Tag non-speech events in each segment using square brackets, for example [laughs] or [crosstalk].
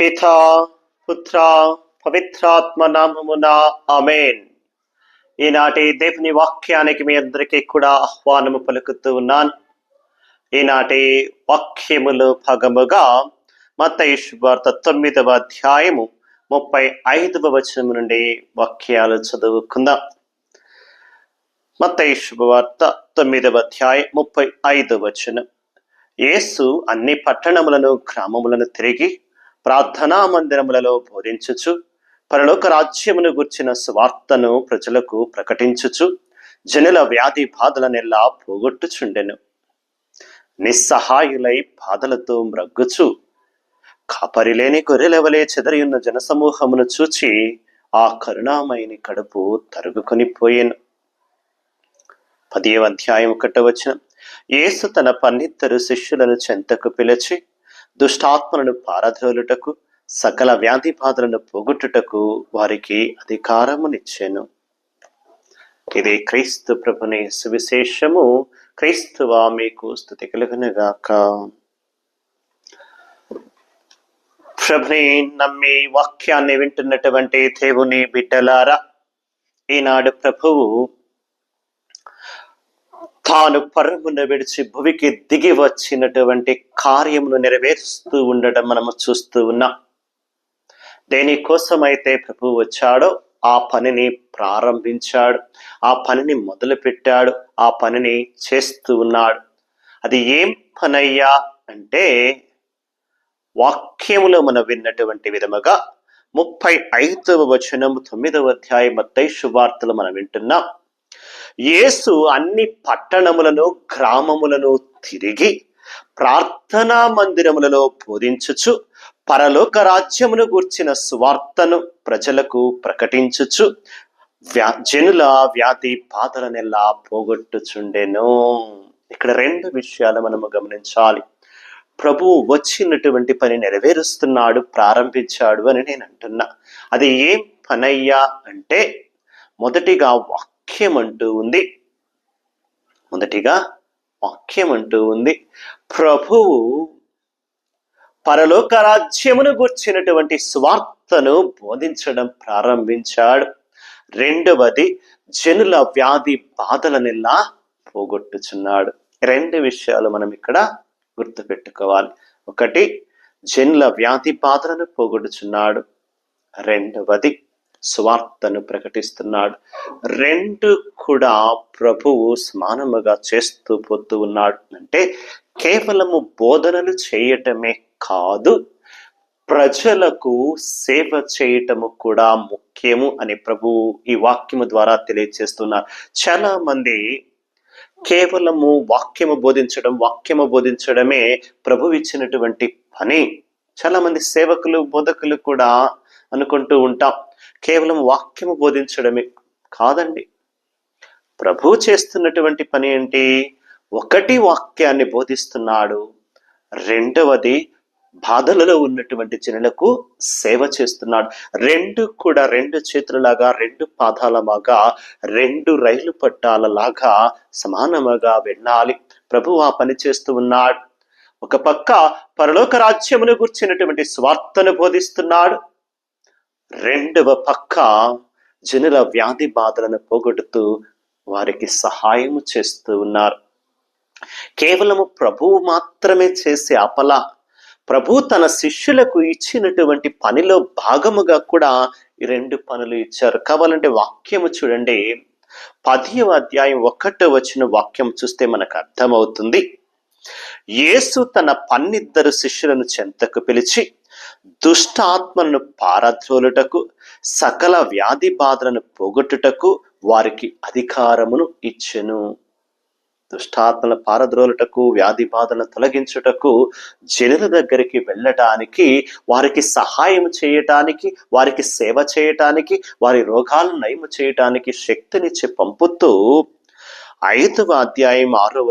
పిత పుత్ర పవిత్రాత్మ నామమున అమేన్ ఈనాటి దేవుని వాక్యానికి మీ అందరికీ కూడా ఆహ్వానము పలుకుతూ ఉన్నాను. ఈనాటి వాక్యములు భాగముగా మత్తయి శుభార్త తొమ్మిదవ అధ్యాయము ముప్పై ఐదవ వచనం నుండి వాక్యాలు చదువుకుందాం. మత్తయి శుభవార్త తొమ్మిదవ అధ్యాయం ముప్పై ఐదవ వచనం. యేసు అన్ని పట్టణములను గ్రామములను తిరిగి ప్రార్థనా మందిరములలో బోధించుచు పరలోక రాజ్యమును గుర్చిన స్వార్తను ప్రజలకు ప్రకటించుచు జనుల వ్యాధి బాధలనెల్లా పోగొట్టుచుండెను. నిస్సహాయులై బాధలతో మ్రగ్గుచు కాపరిలేని గొర్రెలెవలే చెదరియున్న జనసమూహమును చూచి ఆ కరుణామయిని కడుపు తరుగుకొని పోయాను. పదివ అధ్యాయం ఒకట వచ్చిన యేసు తన పన్నిద్దరు శిష్యులను చెంతకు పిలిచి దుష్టాత్మలను పారదోలుటకు సకల వ్యాధి బాధలను పోగొట్టుటకు వారికి అధికారమునిచ్చాను. ఇది క్రీస్తు ప్రభుని సువిశేషము. క్రీస్తువా మీకు స్థుతి కలుగునుగాక. ప్రభుని నమ్మి వాక్యాన్ని వింటున్నటువంటి దేవుని బిడ్డలారా ఈనాడు ప్రభువు తాను పరుగున విడిచి భువికి దిగి వచ్చినటువంటి కార్యమును నెరవేరుస్తూ ఉండడం మనము చూస్తూ ఉన్నాం. దేనికోసమైతే ప్రభు వచ్చాడో ఆ పనిని ప్రారంభించాడు. ఆ పనిని మొదలుపెట్టాడు. ఆ పనిని చేస్తూ ఉన్నాడు. అది ఏం పనయ్యా అంటే వాక్యములో మనం విన్నటువంటి విధముగా ముప్పై ఐదవ వచనం తొమ్మిదవ అధ్యాయం మత్తై శుభార్తలు మనం వింటున్నాం. యేసు అన్ని పట్టణములను గ్రామములను తిరిగి ప్రార్థనా మందిరములలో బోధించుచు పరలోక రాజ్యమును గూర్చిన సువార్తను ప్రజలకు ప్రకటించుచు వ్యా జనుల వ్యాధి బాధలనెల్లా పోగొట్టుచుండెను. ఇక్కడ రెండు విషయాలు మనము గమనించాలి. ప్రభువు వచ్చినటువంటి పని నెరవేరుస్తున్నాడు ప్రారంభించాడు అని నేను అంటున్నా. అది ఏం పనయ్యా అంటే మొదటిగా వాక్యం అంటూ ఉంది. మొదటిగా వాక్యం అంటూ ఉంది. ప్రభువు పరలోక రాజ్యమును గూర్చినటువంటి స్వార్థను బోధించడం ప్రారంభించాడు. రెండవది జనుల వ్యాధి బాధలనెల్లా పోగొట్టుచున్నాడు. రెండు విషయాలు మనం ఇక్కడ గుర్తుపెట్టుకోవాలి. ఒకటి జనుల వ్యాధి బాధలను పోగొట్టుచున్నాడు. రెండవది స్వార్థను ప్రకటిస్తున్నాడు. రెండు కూడా ప్రభువు సమానముగా చేస్తూ పోతూ ఉన్నాడు. అంటే కేవలము బోధనలు చేయటమే కాదు ప్రజలకు సేవ చేయటము కూడా ముఖ్యము అని ప్రభు ఈ వాక్యము ద్వారా తెలియజేస్తున్నారు చాలా మంది కేవలము వాక్యము బోధించడం వాక్యము బోధించడమే ప్రభు ఇచ్చినటువంటి పని. చాలా మంది సేవకులు బోధకులు కూడా అనుకుంటూ ఉంటాం. కేవలం వాక్యము బోధించడమే కాదండి. ప్రభు చేస్తున్నటువంటి పని ఏంటి? ఒకటి వాక్యాన్ని బోధిస్తున్నాడు. రెండవది బాధలలో ఉన్నటువంటి జనులకు సేవ చేస్తున్నాడు. రెండు కూడా రెండు చేతులలాగా రెండు పాదాలలాగా రెండు రైలు పట్టాలలాగా సమానముగా వెళ్ళాలి. ప్రభు ఆ పని చేస్తూ ఉన్నాడు. ఒక పక్క పరలోక రాజ్యమును గుర్చినటువంటి స్వార్థను బోధిస్తున్నాడు. రెండవ పక్క జనుల వ్యాధి బాధలను పోగొడుతూ వారికి సహాయము చేస్తూ ఉన్నారు. కేవలము ప్రభువు మాత్రమే చేసే అపల ప్రభు తన శిష్యులకు ఇచ్చినటువంటి పనిలో భాగముగా కూడా ఈ రెండు పనులు ఇచ్చారు. కావాలంటే వాక్యము చూడండి. పదివ అధ్యాయం ఒకటో వచ్చిన వాక్యం చూస్తే మనకు అర్థమవుతుంది. యేసు తన పన్నిద్దరు శిష్యులను చెంతకు పిలిచి దుష్ట ఆత్మలను పారద్రోలుటకు సకల వ్యాధి బాధలను పోగొట్టుటకు వారికి అధికారమును ఇచ్చెను. దుష్టాత్మల పారద్రోలుటకు వ్యాధి బాధలను తొలగించుటకు జనుల దగ్గరికి వెళ్ళటానికి వారికి సహాయం చేయటానికి వారికి సేవ చేయటానికి వారి రోగాలను నయము చేయటానికి శక్తినిచ్చి పంపుతూ ఐదవ అధ్యాయం ఆరో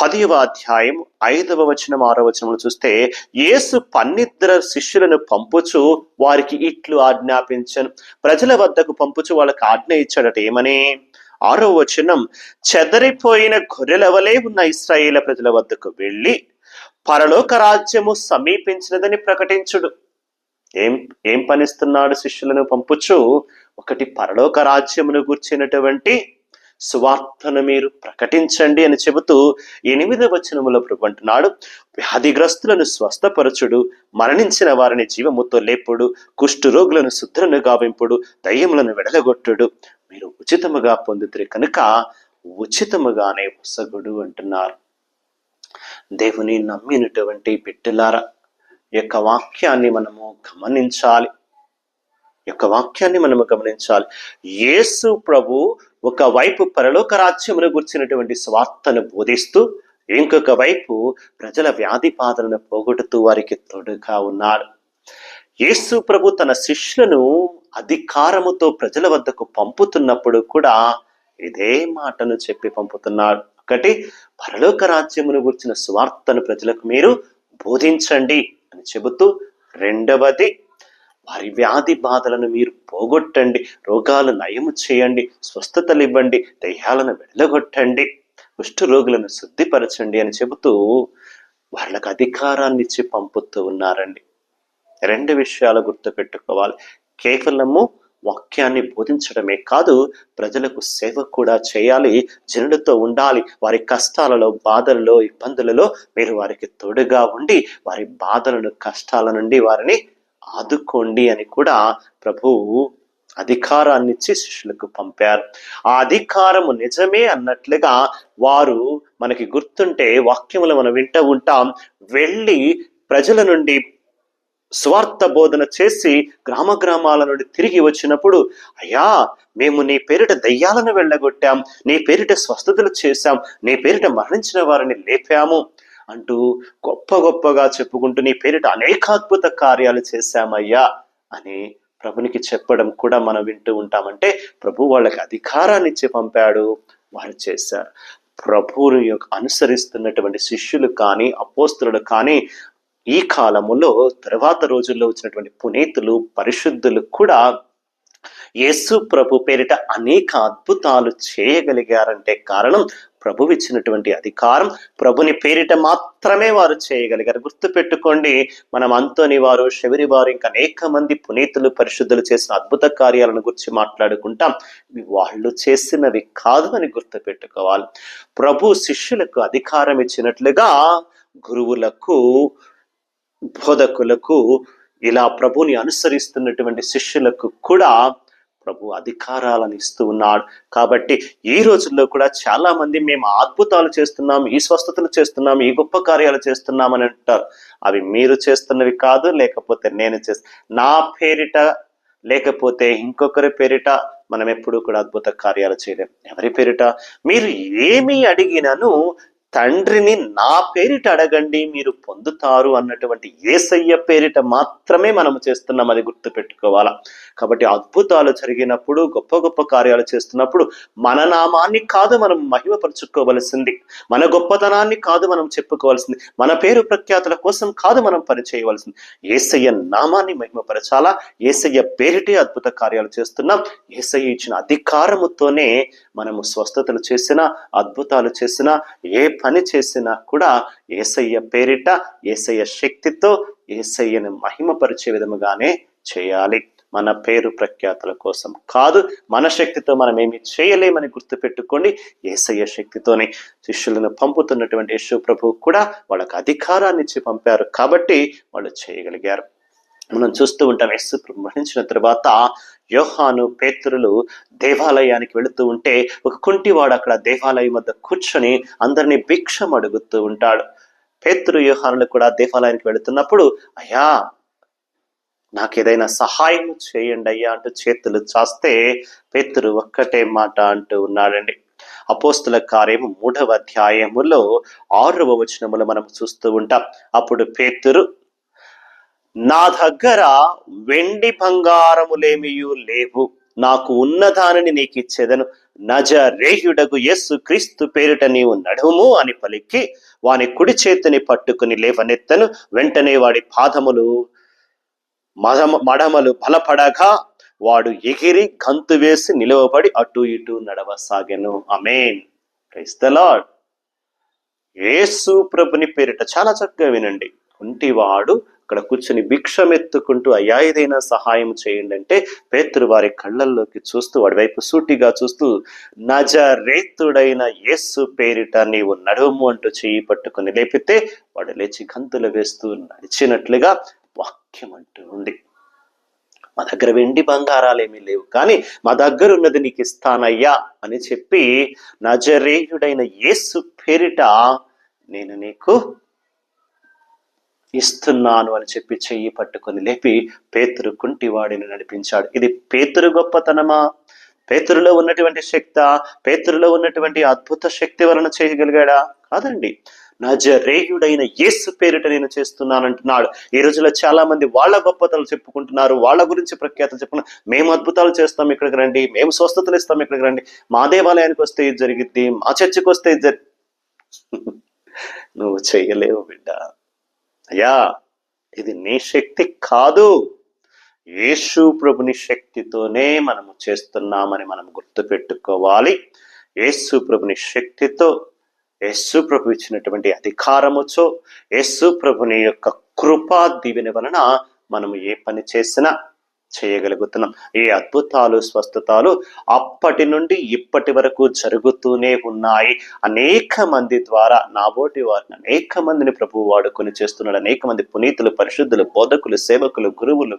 పదివ అధ్యాయం ఐదవ వచనం ఆరో వచనములు చూస్తే యేసు పన్నిద్దర శిష్యులను పంపుచు వారికి ఇట్లు ఆజ్ఞాపించను. ప్రజల వద్దకు పంపుచు వాళ్ళకి ఆజ్ఞ ఇచ్చాడట ఏమని? ఆరో వచనం చెదరిపోయిన గొర్రెలవలే ఉన్న ఇస్రాయేల ప్రజల వద్దకు వెళ్ళి పరలోక రాజ్యము సమీపించినదని ప్రకటించుడు. ఏం ఏం పనిస్తున్నాడు శిష్యులను పంపుచు? ఒకటి పరలోక రాజ్యమును గుర్చినటువంటి సువార్తను మీరు ప్రకటించండి అని చెబుతూ ఎనిమిదవ వచనములో ప్రభు అంటున్నాడు. వ్యాధిగ్రస్తులను స్వస్థపరచుడు మరణించిన వారిని జీవముతో లేపుడు కుష్ఠరోగులను శుద్ధులను గావింపుడు దయ్యములను వెడలగొట్టుడు మీరు ఉచితముగా పొందుతురు కనుక ఉచితముగానే వసగుడు అంటున్నారు. దేవుని నమ్మినటువంటి బిడ్డలారా యొక్క వాక్యాన్ని మనము గమనించాలి. యొక్క వాక్యాన్ని మనము గమనించాలి. యేసు ప్రభు ఒకవైపు పరలోక రాజ్యమును గుర్చినటువంటి స్వార్థను బోధిస్తూ ఇంకొక వైపు ప్రజల వ్యాధి బాధలను పోగొడుతూ వారికి తోడుగా ఉన్నాడు. యేసు ప్రభు తన శిష్యులను అధికారముతో ప్రజల వద్దకు పంపుతున్నప్పుడు కూడా ఇదే మాటను చెప్పి పంపుతున్నాడు. ఒకటి పరలోక రాజ్యమును గుర్చిన స్వార్థను ప్రజలకు మీరు బోధించండి అని చెబుతూ రెండవది వారి వ్యాధి బాధలను మీరు పోగొట్టండి రోగాలు నయము చేయండి స్వస్థతలు ఇవ్వండి దయ్యాలను వెళ్ళగొట్టండి కుష్ఠ రోగులను శుద్ధిపరచండి అని చెబుతూ వాళ్ళకు అధికారాన్ని ఇచ్చి పంపుతూ ఉన్నారండి. రెండు విషయాలు గుర్తుపెట్టుకోవాలి. కేవలము వాక్యాన్ని బోధించడమే కాదు ప్రజలకు సేవ కూడా చేయాలి జనులతో ఉండాలి వారి కష్టాలలో బాధలలో ఇబ్బందులలో మీరు వారికి తోడుగా ఉండి వారి బాధలను కష్టాల నుండి వారిని ఆదుకోండి అని కూడా ప్రభువు అధికారాన్ని ఇచ్చి శిష్యులకు పంపారు. ఆ అధికారము నిజమే అన్నట్లుగా వారు మనకి గుర్తుంటే వాక్యములు మనం వింటూ ఉంటాం. వెళ్ళి ప్రజల నుండి స్వార్థ బోధన చేసి గ్రామ గ్రామాల నుండి తిరిగి వచ్చినప్పుడు అయ్యా మేము నీ పేరిట దయ్యాలను వెళ్ళగొట్టాం. నీ పేరిట స్వస్థతలు చేశాం. నీ పేరిట మరణించిన వారిని లేపాము. అంటూ గొప్ప గొప్పగా చెప్పుకుంటూ నీ పేరిట అనేకాద్భుత కార్యాలు చేశామయ్యా అని ప్రభునికి చెప్పడం కూడా మనం వింటూ ఉంటామంటే ప్రభు వాళ్ళకి అధికారాన్ని ఇచ్చి పంపాడు వారు చేశారు. ప్రభువుని యొక్క అనుసరిస్తున్నటువంటి శిష్యులు కానీ అపోస్తులు కానీ ఈ కాలములో తర్వాత రోజుల్లో వచ్చినటువంటి పునీతులు పరిశుద్ధులు కూడా యేసు ప్రభు పేరిట అనేక అద్భుతాలు చేయగలిగారంటే కారణం ప్రభు ఇచ్చినటువంటి అధికారం. ప్రభుని పేరిట మాత్రమే వారు చేయగలిగారు. గుర్తుపెట్టుకోండి మనం అంతోని వారు శబరి వారు ఇంకా అనేక మంది పునీతులు పరిశుద్ధులు చేసిన అద్భుత కార్యాలను గురించి మాట్లాడుకుంటాం. వాళ్ళు చేసినవి కాదు అని గుర్తుపెట్టుకోవాలి. ప్రభు శిష్యులకు అధికారం ఇచ్చినట్లుగా గురువులకు బోధకులకు ఇలా ప్రభుని అనుసరిస్తున్నటువంటి శిష్యులకు కూడా ప్రభు అధికారాలను ఇస్తూ ఉన్నాడు. కాబట్టి ఈ రోజుల్లో కూడా చాలా మంది మేము అద్భుతాలు చేస్తున్నాం ఈ స్వస్థతలు చేస్తున్నాం ఈ గొప్ప కార్యాలు చేస్తున్నాం అని అంటారు. అవి మీరు చేస్తున్నవి కాదు లేకపోతే నేను చేస్త నా పేరిట లేకపోతే ఇంకొకరి పేరిట మనం ఎప్పుడు కూడా అద్భుత కార్యాలు చేయలేం. ఎవరి పేరిట? మీరు ఏమి అడిగినను తండ్రిని నా పేరిట అడగండి మీరు పొందుతారు అన్నటువంటి ఏసయ్య పేరిట మాత్రమే మనం చేస్తున్నాం అది గుర్తుపెట్టుకోవాలా. కాబట్టి అద్భుతాలు జరిగినప్పుడు గొప్ప గొప్ప కార్యాలు చేస్తున్నప్పుడు మన నామాన్ని కాదు మనం మహిమపరుచుకోవలసింది. మన గొప్పతనాన్ని కాదు మనం చెప్పుకోవాల్సింది. మన పేరు ప్రఖ్యాతుల కోసం కాదు మనం పనిచేయవలసింది ఏసయ్య నామాన్ని మహిమపరచాలా? ఏసయ్య పేరిటే అద్భుత కార్యాలు చేస్తున్నాం. ఏసయ్య ఇచ్చిన అధికారముతోనే మనము స్వస్థతలు చేసినా అద్భుతాలు చేసినా ఏ పని చేసినా కూడా ఏసయ్య పేరిట ఏసయ్య శక్తితో ఏసయ్యను మహిమపరిచే విధముగానే చేయాలి. మన పేరు ప్రఖ్యాతుల కోసం కాదు మన శక్తితో మనం ఏమి చేయలేమని గుర్తుపెట్టుకోండి ఏసయ్య శక్తితోనే శిష్యులను పంపుతున్నటువంటి యేసు ప్రభు కూడా వాళ్ళకి అధికారాన్ని ఇచ్చి పంపారు కాబట్టి వాళ్ళు చేయగలిగారు. మనం చూస్తూ ఉంటాం. యేసు మరణించిన తర్వాత యోహాను పేతురులు దేవాలయానికి వెళుతూ ఉంటే ఒక కుంటివాడు అక్కడ దేవాలయం వద్ద కూర్చొని అందరినీ భిక్షం అడుగుతూ ఉంటాడు. పేతురు యోహానులు కూడా దేవాలయానికి వెళుతున్నప్పుడు అయ్యా నాకేదైనా సహాయం చేయండి అయ్యా అంటూ చేతులు చాస్తే పేతురు ఒక్కటే మాట అంటూ ఉన్నాడండి. అపోస్తుల కార్యము మూడవ అధ్యాయములో ఆరవ వచనములు మనం చూస్తూ ఉంటాం. అప్పుడు పేతురు నా దగ్గర వెండి బంగారములేమియు లేవు. నాకు ఉన్నదానిని నీకు ఇచ్చేదను నజరేయుడగు యస్సు క్రీస్తు పేరిట నీవు నడుము అని పలికి వాని కుడి చేతిని పట్టుకుని లేవనెత్తను. వెంటనే వాడి పాదములు మదమ మడమలు బలపడగా వాడు ఎగిరి గంతు వేసి నిలవబడి అటు ఇటు నడవసాగెను. అమేన్ క్రైస్త లార్డ్. యేసు ప్రభుని పేరిట చాలా చక్కగా వినండి. కుంటివాడు అక్కడ కూర్చుని భిక్షమెత్తుకుంటూ అయ్యా ఏదైనా సహాయం చేయండి అంటే పేతురు వారి కళ్ళల్లోకి చూస్తూ వాడి వైపు సూటిగా చూస్తూ నజరేతుడైన యేసు పేరిట నీవు నడుము అంటూ చేయి పట్టుకుని లేపితే వాడు లేచి గంతులు వేస్తూ నడిచినట్లుగా వాక్యం అంటూ ఉంది. మా దగ్గర వెండి బంగారాలు ఏమీ లేవు కానీ మా దగ్గర ఉన్నది నీకు ఇస్తానయ్యా అని చెప్పి నజరేయుడైన యేసు పేరిట నేను నీకు ఇస్తున్నాను అని చెప్పి చెయ్యి పట్టుకొని లేపి పేతురు కుంటివాడిని నడిపించాడు. ఇది పేతురు గొప్పతనమా? పేతురులో ఉన్నటువంటి శక్త? పేతురులో ఉన్నటువంటి అద్భుత శక్తి వలన చేయగలిగాడా? కాదండి. నజరేయుడైన యేసు పేరిట నేను చేస్తున్నానంటున్నాడు. ఈ రోజులో చాలా మంది వాళ్ళ గొప్పతలు చెప్పుకుంటున్నారు వాళ్ళ గురించి ప్రఖ్యాతలు చెప్పుకున్నారు మేము అద్భుతాలు చేస్తాం ఇక్కడికి రండి మేము స్వస్థతలు ఇస్తాం ఇక్కడికి రండి. మా దేవాలయానికి వస్తే ఇది జరిగిద్ది మా చర్చికి వస్తే ఇది జరి [laughs] నువ్వు చేయలేవు బిడ్డ. అయ్యా ఇది నీ శక్తి కాదు. యేసు ప్రభుని శక్తితోనే మనము చేస్తున్నామని మనం గుర్తుపెట్టుకోవాలి. యేసు ప్రభుని శక్తితో యేసు ప్రభు ఇచ్చినటువంటి అధికారముతో యేసు ప్రభుని యొక్క కృపా దీవెన వలన మనము ఏ పని చేసినా చేయగలుగుతున్నాం. ఈ అద్భుతాలు స్వస్థతాలు అప్పటి నుండి ఇప్పటి వరకు జరుగుతూనే ఉన్నాయి. అనేక మంది ద్వారా నాబోటి వారిని అనేక మందిని ప్రభువు వాడుకొని చేస్తున్నాడు. అనేక మంది పునీతులు పరిశుద్ధులు బోధకులు సేవకులు గురువులు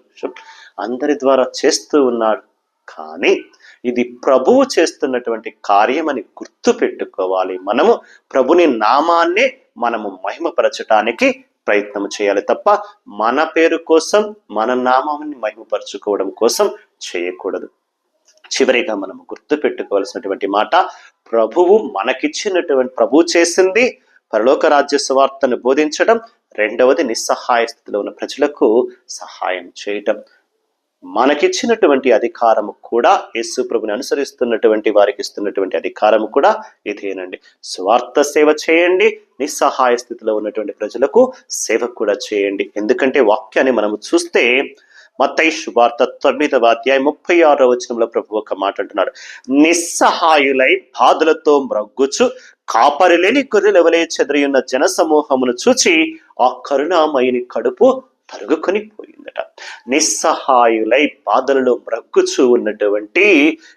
అందరి ద్వారా చేస్తూ ఉన్నాడు. కానీ ఇది ప్రభువు చేస్తున్నటువంటి కార్యమని గుర్తు పెట్టుకోవాలి మనము. ప్రభుని నామాన్నే మనము మహిమపరచటానికి ప్రయత్నం చేయాలి తప్ప మన పేరు కోసం మన నామాన్ని మహిమపరచుకోవడం కోసం చేయకూడదు. చివరిగా మనము గుర్తు పెట్టుకోవాల్సినటువంటి మాట ప్రభువు మనకిచ్చినటువంటి ప్రభువు చేసింది పరలోక రాజ్య సువార్తను బోధించడం రెండవది నిస్సహాయ స్థితిలో ఉన్న ప్రజలకు సహాయం చేయటం. మనకిచ్చినటువంటి అధికారము కూడా యేసు ప్రభుని అనుసరిస్తున్నటువంటి వారికి ఇస్తున్నటువంటి అధికారము కూడా ఇదేనండి. స్వార్థ సేవ చేయండి నిస్సహాయ స్థితిలో ఉన్నటువంటి ప్రజలకు సేవ కూడా చేయండి. ఎందుకంటే వాక్యాన్ని మనము చూస్తే మత్తయి వార్త తొమ్మిదవ అధ్యాయం ముప్పై ఆరో వచనంలో ప్రభు ఒక మాట అంటున్నాడు. నిస్సహాయులై బాధలతో మ్రగ్గుచు కాపరి లేని గొర్రెలవలే చెదరియున్న జన సమూహమును చూచి ఆ కరుణామయుని కడుపు తరుగుకొని పోయిందట నిస్సహాయులై బాధలలో మ్రగ్గుచూ ఉన్నటువంటి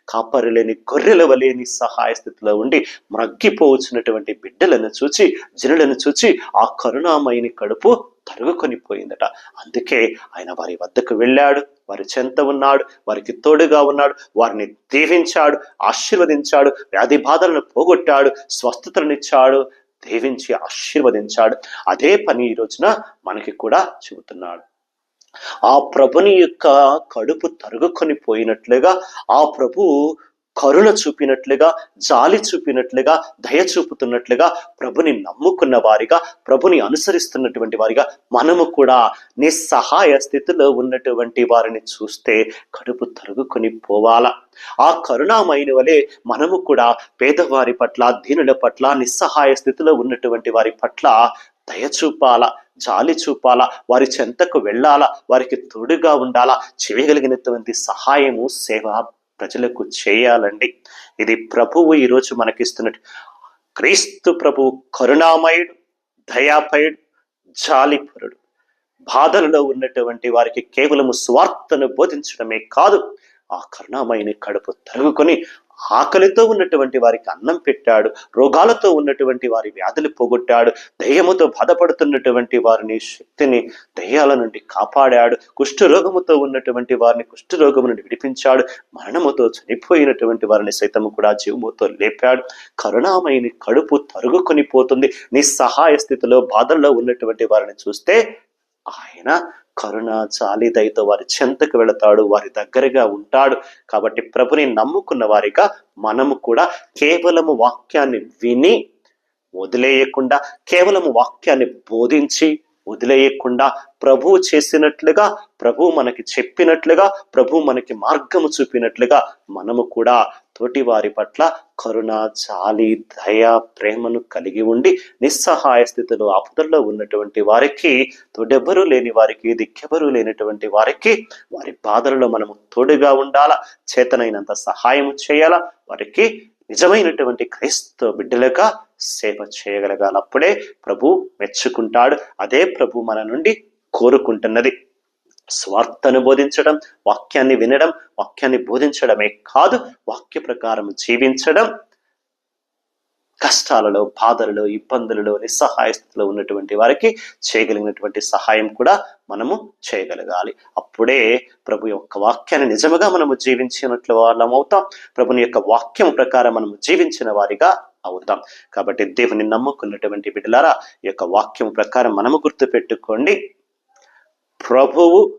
కాపరిలేని గొర్రెల వలె నిస్సహాయ స్థితిలో ఉండి మ్రగ్గిపోవచ్చినటువంటి బిడ్డలను చూచి జనులను చూచి ఆ కరుణామయిని కడుపు తరుగుకొని పోయిందట అందుకే ఆయన వారి వద్దకు వెళ్ళాడు వారి చెంత ఉన్నాడు వారికి తోడుగా ఉన్నాడు వారిని దీవించాడు ఆశీర్వదించాడు వ్యాధి బాధలను పోగొట్టాడు స్వస్థతలనిచ్చాడు దీవించి ఆశీర్వదించాడు. అదే పని ఈ రోజున మనకి కూడా చెబుతున్నాడు. ఆ ప్రభుని యొక్క కడుపు తరుగుకొని పోయినట్లుగా ఆ ప్రభు కరుణ చూపినట్లుగా జాలి చూపినట్లుగా దయ చూపుతున్నట్లుగా ప్రభుని నమ్ముకున్న వారిగా ప్రభుని అనుసరిస్తున్నటువంటి వారిగా మనము కూడా నిస్సహాయ స్థితిలో ఉన్నటువంటి వారిని చూస్తే కడుపు తరుగుకొని పోవాలా. ఆ కరుణామైన వలె మనము కూడా పేదవారి పట్ల దీనుల పట్ల నిస్సహాయ స్థితిలో ఉన్నటువంటి వారి పట్ల దయ చూపాలా జాలి చూపాలా వారి చెంతకు వెళ్ళాలా వారికి తోడుగా ఉండాలా చేయగలిగినటువంటి సహాయము సేవ ప్రజలకు చేయాలండి. ఇది ప్రభువు ఈరోజు మనకిస్తున్నట్టు. క్రీస్తు ప్రభు కరుణామయుడు దయాపయుడు జాలిపరుడు. బాధలలో ఉన్నటువంటి వారికి కేవలము స్వార్థను బోధించడమే కాదు ఆ కరుణామయుని కడుపు తరుగుకొని ఆకలితో ఉన్నటువంటి వారికి అన్నం పెట్టాడు రోగాలతో ఉన్నటువంటి వారి వ్యాధులు పోగొట్టాడు దయ్యముతో బాధపడుతున్నటువంటి వారిని శక్తిని దయ్యాల నుండి కాపాడాడు కుష్ఠరోగముతో ఉన్నటువంటి వారిని కుష్ఠరోగము నుండి విడిపించాడు మరణముతో చనిపోయినటువంటి వారిని సైతము కూడా జీవముతో లేపాడు. కరుణామయని కడుపు తరుగుకొని పోతుంది నిస్సహాయ స్థితిలో బాధల్లో ఉన్నటువంటి వారిని చూస్తే ఆయన కరుణ జాలి వారి చెంతకు వెళతాడు వారి దగ్గరగా ఉంటాడు. కాబట్టి ప్రభుని నమ్ముకున్న వారిగా మనము కూడా కేవలము వాక్యాన్ని విని వదిలేయకుండా కేవలము వాక్యాన్ని బోధించి వదిలేయకుండా ప్రభువు చేసినట్లుగా ప్రభు మనకి చెప్పినట్లుగా ప్రభు మనకి మార్గము చూపినట్లుగా మనము కూడా తోటి వారి పట్ల కరుణ జాలి దయ ప్రేమను కలిగి ఉండి నిస్సహాయ స్థితిలో ఆపదల్లో ఉన్నటువంటి వారికి తోడెవ్వరూ లేని వారికి దిక్కెవరూ లేనటువంటి వారికి వారి బాధలలో మనము తోడుగా ఉండాలా చేతనైనంత సహాయం చేయాలా వారికి నిజమైనటువంటి క్రైస్తవ బిడ్డలుగా సేవ చేయగలగాలి. అప్పుడే ప్రభు మెచ్చుకుంటాడు. అదే ప్రభు మన నుండి కోరుకుంటున్నది. స్వార్థను బోధించడం వాక్యాన్ని వినడం వాక్యాన్ని బోధించడమే కాదు వాక్య ప్రకారం జీవించడం. కష్టాలలో బాధలలో ఇబ్బందులలో నిస్సహాయస్థితిలో ఉన్నటువంటి వారికి చేయగలిగినటువంటి సహాయం కూడా మనము చేయగలగాలి. అప్పుడే ప్రభు యొక్క వాక్యాన్ని నిజముగా మనము జీవించినట్లు వాళ్ళం అవుతాం. ప్రభుని యొక్క వాక్యం ప్రకారం మనము జీవించిన వారిగా అవుతాం కాబట్టి దేవుని నమ్ముకున్నటువంటి బిడ్డలారా ఈ యొక్క వాక్యం ప్రకారం మనము గుర్తుపెట్టుకోండి. ప్రభువు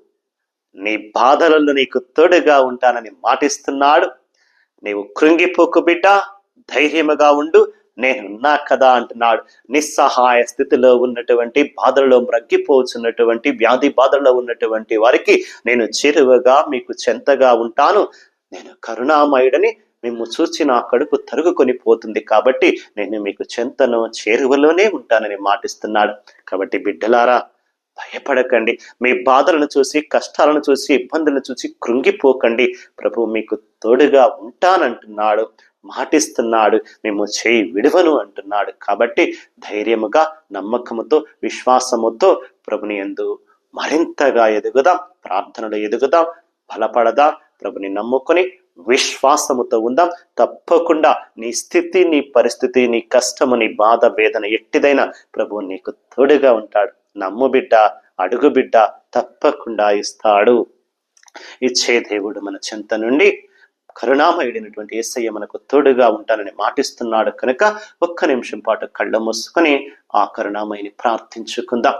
నీ బాధలలో నీకు తోడుగా ఉంటానని మాటిస్తున్నాడు. నీవు కృంగిపోకు బిడ్డ ధైర్యముగా ఉండు. నేనున్నా కదా అంటున్నాడు. నిస్సహాయ స్థితిలో ఉన్నటువంటి బాధలలో మ్రగ్గిపోతున్నటువంటి వ్యాధి బాధల్లో ఉన్నటువంటి వారికి నేను చేరువగా మీకు చెంతగా ఉంటాను. నేను కరుణామయుడని మేము చూసి నా కడుపు తరుగుకొని పోతుంది కాబట్టి నేను మీకు చెంతను చేరువలోనే ఉంటానని మాటిస్తున్నాడు. కాబట్టి బిడ్డలారా భయపడకండి. మీ బాధలను చూసి కష్టాలను చూసి ఇబ్బందులను చూసి కృంగిపోకండి. ప్రభు మీకు తోడుగా ఉంటానంటున్నాడు మాటిస్తున్నాడు మేము చేయి విడువను అంటున్నాడు. కాబట్టి ధైర్యముగా నమ్మకముతో విశ్వాసముతో ప్రభుని ఎందు మరింతగా ఎదుగుదాం ప్రార్థనలు ఎదుగుదాం బలపడదాం ప్రభుని నమ్ముకొని విశ్వాసముతో ఉందాం. తప్పకుండా నీ స్థితి నీ పరిస్థితి నీ కష్టము నీ బాధ వేదన ఎట్టిదైనా ప్రభు నీకు తోడుగా ఉంటాడు. నమ్ము బిడ్డ అడుగు బిడ్డ తప్పకుండా ఇస్తాడు. ఇచ్చే దేవుడు మన చెంత నుండి కరుణామయుడైనటువంటి ఏసయ్య మనకు తోడుగా ఉంటానని మాటిస్తున్నాడు కనుక ఒక్క నిమిషం పాటు కళ్ళ మూసుకొని ఆ కరుణామయ్యని ప్రార్థించుకుందాం.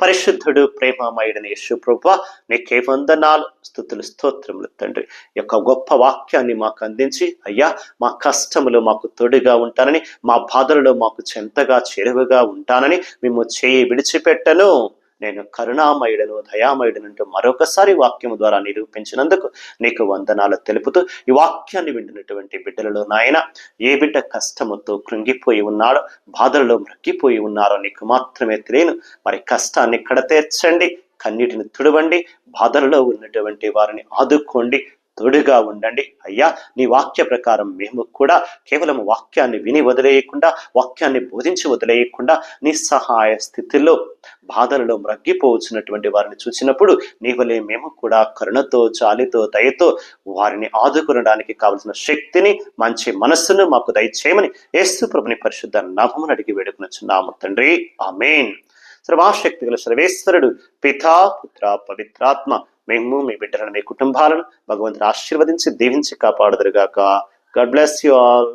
పరిశుద్ధుడు ప్రేమమయుడని యశుప్రభ నీకే వందనాలు స్థుతులు స్తోత్రములు తండ్రి. యొక్క గొప్ప వాక్యాన్ని మాకు అందించి అయ్యా మా కష్టములు మాకు తోడుగా ఉంటానని మా బాధలలో మాకు చెంతగా చేరువగా ఉంటానని మేము చేయి విడిచిపెట్టను. నేను కరుణామయుడను దయామయుడను అంటూ మరొకసారి వాక్యం ద్వారా నిరూపించినందుకు నీకు వందనాలు తెలుపుతూ ఈ వాక్యాన్ని వింటున్నటువంటి బిడ్డలలో నాయన ఏ బిడ్డ కష్టముతో కృంగిపోయి ఉన్నాడో బాధలలో మృక్కిపోయి ఉన్నారో నీకు మాత్రమే తెలియను. మరి కష్టాన్ని ఇక్కడ తీర్చండి కన్నీటిని తుడవండి బాధలలో ఉన్నటువంటి వారిని ఆదుకోండి తోడుగా ఉండండి. అయ్యా నీ వాక్య ప్రకారం మేము కూడా కేవలం వాక్యాన్ని విని వదిలేయకుండా వాక్యాన్ని బోధించి వదిలేయకుండా నిస్సహాయ స్థితిలో బాధలలో మ్రగ్గిపోవచ్చినటువంటి వారిని చూసినప్పుడు నీవలే మేము కూడా కరుణతో జాలితో దయతో వారిని ఆదుకొనడానికి కావలసిన శక్తిని మంచి మనస్సును మాకు దయచేయమని యేసు ప్రభుని పరిశుద్ధ నామమును అడిగి వేడుకునొచ్చున్నాము తండ్రి. ఆమెన్. సర్వాశక్తి గల సర్వేశ్వరుడు పితా పుత్ర పవిత్రాత్మ మేము మీ బిడ్డలను మీ కుటుంబాలను భగవంతుని ఆశీర్వదించి దీవించి కాపాడుదురుగాక. God bless you all